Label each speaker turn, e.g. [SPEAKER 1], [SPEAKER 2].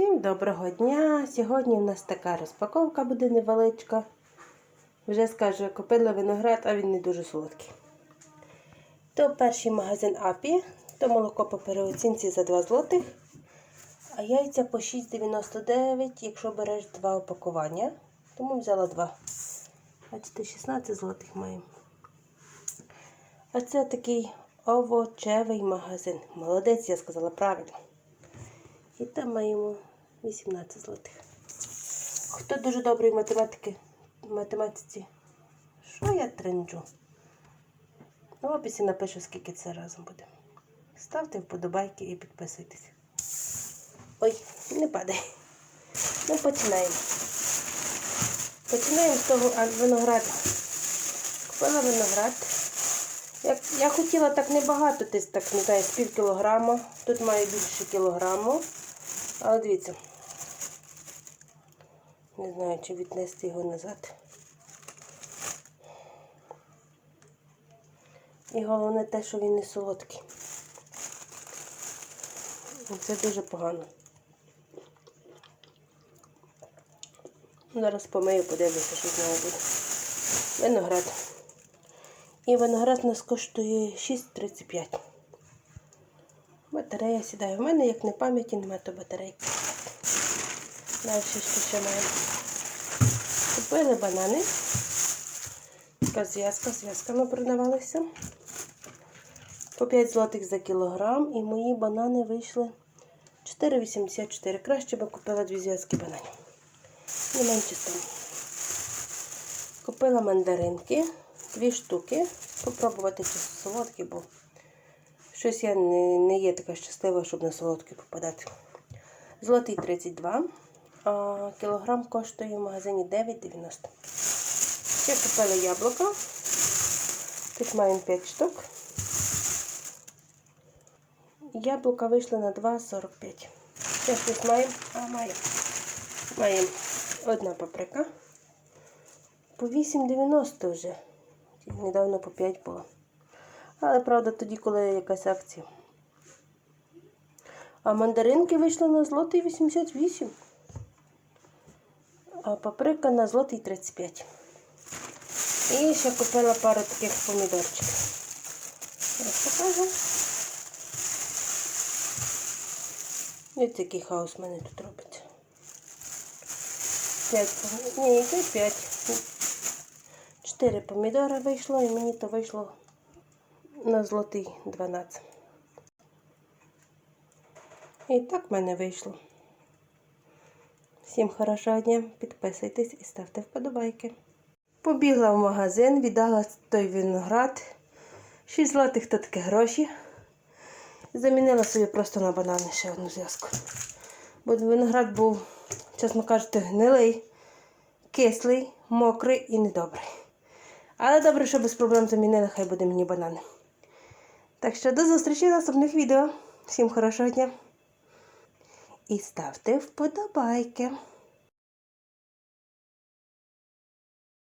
[SPEAKER 1] Всім доброго дня! Сьогодні в нас така розпаковка буде невеличка. Вже скажу, купила виноград, а він не дуже солодкий. То перший магазин Апі, то молоко по переоцінці за 2 злотих, а яйця по 6,99, якщо береш два опакування. Тому взяла два. Бачите, 16 злотих маємо. А це такий овочевий магазин. Молодець, я сказала правильно. І там маємо 18 злотих. Хто дуже добрий в математики, в математиці? Що я тренджу? В описі напишу, скільки це разом буде. Ставте вподобайки і підписуйтесь. Ой, не падай. Ну, починаємо. Починаємо з того винограду. Купила виноград. Я, я хотіла так небагато, десь так, не знаю, з пів кілограма. Тут має більше кілограму. Але дивіться. Не знаю, чи віднести його назад. І головне те, що він не солодкий. Це дуже погано. Зараз помию, подивлюся, що з нього буде. Виноград. І виноград у нас коштує 6,35. Батарея сідає. В мене, як не пам'яті, немає то батарейки. Далі що ще маємо. Купили банани. Така зв'язка, зв'язками продавалися. По 5 злотих за кілограм. І мої банани вийшли 4,84. Краще би купила дві зв'язки бананів. Не менше там. Купила мандаринки, дві штуки. Попробувати чи солодкі, бо щось я не, не є така щаслива, щоб на солодкі попадати. Золотий 32, а кілограм коштує в магазині 9,90. Ще купила яблука. Тут маємо 5 штук. Яблука вийшли на 2,45. Ще щось маємо, а маємо. Маємо одна паприка. По 8,90 вже. Недавно по 5 було. Але, правда, тоді, коли якась акція. А мандаринки вийшли на злотий 88. А паприка на злотий 35. І ще купила пару таких помідорчиків. Зараз покажу. Ось такий хаос в мене тут робиться. 5 Ні, яке 5. 4 помідори вийшло і мені то вийшло на злотий 12. І так в мене вийшло. Всім хорошого дня, підписуйтесь і ставте вподобайки. Побігла в магазин, віддала той виноград. 6 злотих то таке гроші. Замінила собі просто на банани ще одну зв'язку. Бо виноград був, чесно кажучи, гнилий, кислий, мокрий і недобрий. Але добре, що без проблем замінили, хай буде мені банани. Так що до зустрічі в наступних відео. Всім хорошого дня. І ставте вподобайки.